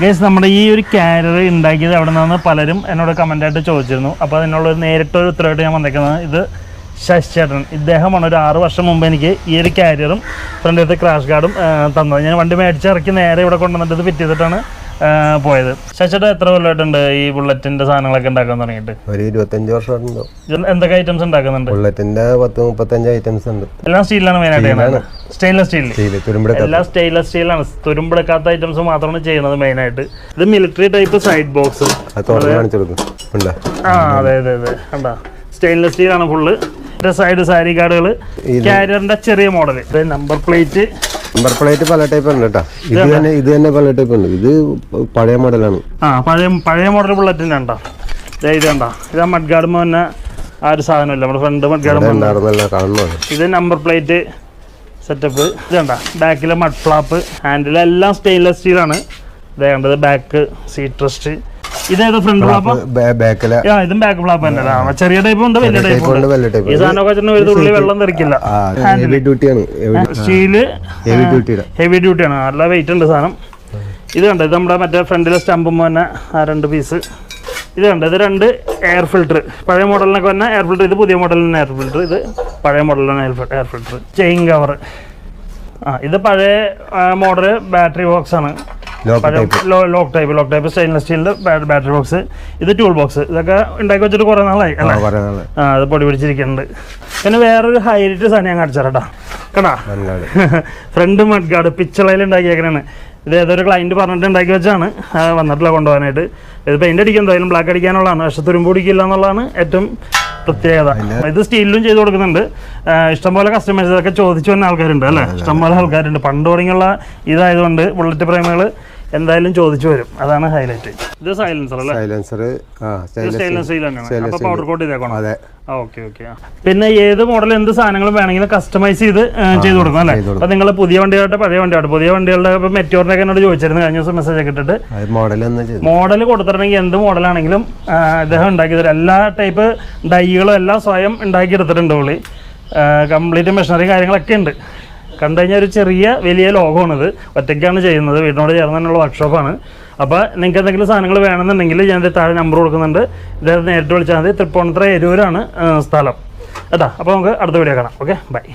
Guys നമ്മുടെ ഈ ഒരു കാരിയർ ഉണ്ടാക്കിയത് അവിടെ നിന്ന് പലരും എന്നോട് കമന്റായിട്ട് ചോദിച്ചിരുന്നു. അപ്പോൾ അതിനുള്ള നേരിട്ടൊരു ഉത്തരവായിട്ട് ഞാൻ വന്നേക്കുന്നത് ഇത് ശശി ചേട്ടൻ ഇദ്ദേഹമാണ് ഒരു ആറ് വർഷം മുമ്പ് എനിക്ക് ഈ ഒരു കാരിയറും ഫ്രണ്ടിലത്തെ ക്രാഷ് ഗാർഡും തന്നത്. ഞാൻ വണ്ടി മേടിച്ച് ഇറക്കി നേരെ ഇവിടെ കൊണ്ടുവന്നിട്ട് ഇത് ഫിറ്റ് ചെയ്തിട്ടാണ് പോയത്. ശശി ചേട്ടൻ എത്ര കൊല്ലമായിട്ടുണ്ട് ഈ ബുള്ളറ്റിന്റെ സാധനങ്ങളൊക്കെ ഉണ്ടാക്കാൻ തുടങ്ങിയിട്ട്? ഒരു ഇരുപത്തഞ്ച് വർഷമായിട്ടുണ്ടോ എന്തൊക്കെ ഐറ്റംസ് ഉണ്ടാക്കുന്നുണ്ട്? ബുള്ളറ്റിന്റെ പത്ത് മുപ്പത്തഞ്ച് ഐറ്റംസ് ഉണ്ട്. എല്ലാം സ്റ്റീലാണ് മെയിനായിട്ട് സ്റ്റെയിൻലെസ് സ്റ്റീലിൽ എല്ലാ സ്റ്റെയിൻലെസ് സ്റ്റീലാണ് തുരുമ്പെടുക്കാത്ത ഐറ്റംസ് മാത്രമാണ് ചെയ്യുന്നത് മെയിൻ ആയിട്ട് ഇത് മിലിറ്ററി ടൈപ്പ് സൈഡ് ബോക്സ് ആ അതെ അതെ അതെ. കണ്ടാ? സ്റ്റെയിൻലെസ് സ്റ്റീലാണ് ഫുള്ള് സൈഡ് സാരി കാർഡുകൾ കാരിയറിന്റെ ചെറിയ model number plate number plate പല ടൈപ്പ് ഉണ്ട് കേട്ടോ. ഇത് തന്നെ ഇത് തന്നെ പല ടൈപ്പ് ഉണ്ട്. ഇത് പഴയ മോഡലാണ് ആ പഴയ പഴയ മോഡൽ ബുള്ളറ്റിന്റെ ഉണ്ടോ ഇത് കണ്ടോ? ഇത് ആ മഡ് ഗാർഡ് തന്നെ ആ ഒരു സാധനമല്ല? നമ്മുടെ ഫ്രണ്ട് മഡ്ഗാർഡ് ഇത് നമ്പർ പ്ലേറ്റ് സെറ്റപ്പ് ഇത് കണ്ട ബാക്കിലെ മഡ് ഫ്ലാപ്പ് ഹാൻഡിൽ എല്ലാം സ്റ്റെയിൻലെസ് സ്റ്റീലാണ് ഇതേണ്ടത് ബാക്ക് സീറ്റ് റെസ്റ്റ് ഇതേതാ ഫ്രണ്ട് ഫ്ലാപ്പ് ഇതും ബാക്ക് ഫ്ലാപ്പ് തന്നെ ചെറിയ ടൈപ്പ് ഉണ്ട് വലിയ ടൈപ്പ് ഉണ്ട് ഈ സാധനമൊക്കെ ഒക്കെ ഒരു തുള്ളി വെള്ളം തെറിക്കില്ല. സ്റ്റീൽ ഹെവി ഡ്യൂട്ടിയാണ് നല്ല വെയിറ്റ് ഉണ്ട് സാധനം. ഇത് കണ്ടോ ഇത് നമ്മുടെ മറ്റേ ഫ്രണ്ടിലെ സ്റ്റമ്പും തന്നെ ആ രണ്ട് പീസ് ഇത് കണ്ടോ? ഇത് രണ്ട് എയർ ഫിൽട്ടർ പഴയ മോഡലിനൊക്കെ വന്ന എയർ ഫിൽറ്റർ ഇത് പുതിയ മോഡലിന് എയർ ഫിൽറ്റർ ഇത് പഴയ മോഡലിന് എയർ ഫിൽറ്റർ ചെയിൻ കവർ ആ ഇത് പഴയ മോഡൽ ബാറ്ററി ബോക്സ് ആണ്. Lock type lock type stainless സ്റ്റീലിന്റെ ബാറ്ററി ബോക്സ് ഇത് ടൂൾ ബോക്സ് ഇതൊക്കെ ഉണ്ടാക്കി വെച്ചിട്ട് കുറേ നാളായി അല്ലേ? ആ അത് പൊടി പിടിച്ചിരിക്കുന്നുണ്ട്. പിന്നെ വേറൊരു ഹൈലൈറ്റ് സാധനം ഞാൻ കാണിച്ചാട്ടാ കേട്ടാ ഫ്രണ്ട് മഡ്ഗാർഡ് പിച്ചളയിൽ ഉണ്ടാക്കിയേക്കണാണ് ഇത് ഏതൊരു ക്ലയന്റ് പറഞ്ഞിട്ട് ഉണ്ടാക്കി വെച്ചാണ് വന്നിട്ടുള്ള വന്നിട്ടില്ല കൊണ്ടുപോകാനായിട്ട്. ഇത് പെയിന്റ് അടിക്കും എന്തായാലും ബ്ലാക്ക് അടിക്കാനുള്ളതാണ്. പക്ഷെ തുരുമ്പ് പിടിക്കില്ല എന്നുള്ളതാണ് ഏറ്റവും പ്രത്യേകത. ഇത് സ്റ്റീലിലും ചെയ്ത് കൊടുക്കുന്നുണ്ട്. ഇഷ്ടംപോലെ കസ്റ്റമേഴ്സ് ഇതൊക്കെ ചോദിച്ചു വന്ന ആൾക്കാരുണ്ട് അല്ലേ? ഇഷ്ടംപോലെ ആൾക്കാരുണ്ട്. പണ്ട് തുടങ്ങിയുള്ള ഇതായതുകൊണ്ട് ബുള്ളറ്റ് പ്രേമികൾ എന്തായാലും ചോദിച്ചു വരും. അതാണ് ഹൈലൈറ്റ് ഇത് സൈലൻസർ അല്ലേ? സൈലൻസർ ആ ഇത് സ്റ്റൈലസ് സ്റ്റെയിൻലെസ് സ്റ്റീൽ തന്നെയാണ്. അപ്പോൾ പൗഡർ കോട്ട് ചെയ്തേക്കണം അതെ. ആ ഓക്കെ ഓക്കെ പിന്നെ ഏത് മോഡൽ എന്ത് സാധനങ്ങളും വേണമെങ്കിലും കസ്റ്റമൈസ് ചെയ്ത് ചെയ്ത് കൊടുക്കും അല്ലേ? അപ്പൊ നിങ്ങൾ പുതിയ വണ്ടിയായിട്ട് പഴയ വണ്ടിയായിട്ട് പുതിയ വണ്ടികളുടെ ഇപ്പൊ മെറ്റോറിന്റെ എന്നോട് ചോദിച്ചിരുന്നു. കഴിഞ്ഞ ദിവസം മെസ്സേജ് ഒക്കെ ഇട്ടിട്ട്. മോഡൽ കൊടുത്തിട്ടുണ്ടെങ്കിൽ എന്ത് മോഡലാണെങ്കിലും അദ്ദേഹം ഉണ്ടാക്കി തരും. എല്ലാ ടൈപ്പ് ഡൈകളും എല്ലാം സ്വയം ഉണ്ടാക്കി എടുത്തിട്ടുണ്ട് പുള്ളി. കംപ്ലീറ്റ് മെഷീനറി കാര്യങ്ങളൊക്കെ ഉണ്ട്. കണ്ടു കഴിഞ്ഞാൽ ഒരു ചെറിയ വലിയ ലോകമാണിത്. ഒറ്റയ്ക്കാണ് ചെയ്യുന്നത്. വീടിനോട് ചേർന്ന് തന്നെയുള്ള വർക്ക്ഷോപ്പാണ് അപ്പോൾ നിങ്ങൾക്ക് എന്തെങ്കിലും സാധനങ്ങൾ വേണമെന്നുണ്ടെങ്കിൽ ഞാൻ താഴെ നമ്പർ കൊടുക്കുന്നുണ്ട്. ഇദ്ദേഹം നേരിട്ട് വിളിച്ചാൽ മതി. തൃപ്പൂണിത്തറ എരൂരാണ് സ്ഥലം. കേട്ടോ. അപ്പോൾ നമുക്ക് അടുത്ത വീഡിയോ കാണാം. Okay bye